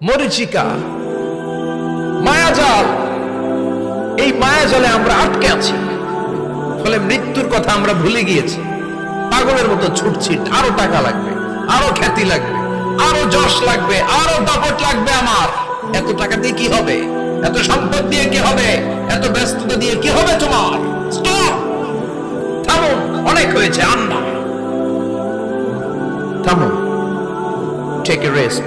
মরিচিকা, মায়াজাল। এই মায়াজালে আমরা আটকে আছি। ফলে মৃত্যুর কথা আমরা ভুলে গিয়েছি। পাগলের মতো ছুটছি, আরও টাকা লাগবে, আরও খ্যাতি লাগবে, আরও যশ লাগবে, আরও দাপট লাগবে আমার। এত টাকা দিয়ে কি হবে? এত সম্পদ দিয়ে কি হবে? এত ব্যস্ততা দিয়ে কি হবে তোমার? থামুন অনেক হয়েছে, আন্না। থামুন take a rest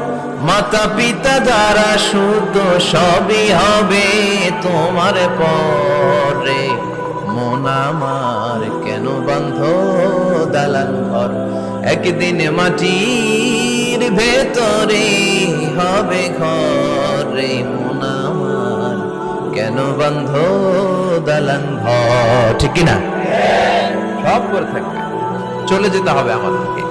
মাতা পিতা দ্বারা শুদ্ধ, সবই হবে তোমার পরে। মন আমার কেন বন্ধ দালান ঘর? একদিন মাটির ভেতরে হবে ঘরে। মন আমার কেন বন্ধ দালান ঘর? ঠিক না সব করে থাকবে। চলে যেতে হবে আমাদেরকে।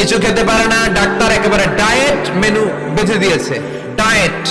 কিছু খেতে পারে না ডাক্তার একেবারে ডায়েট মেনু বেঁধে দিয়েছে। ডায়েট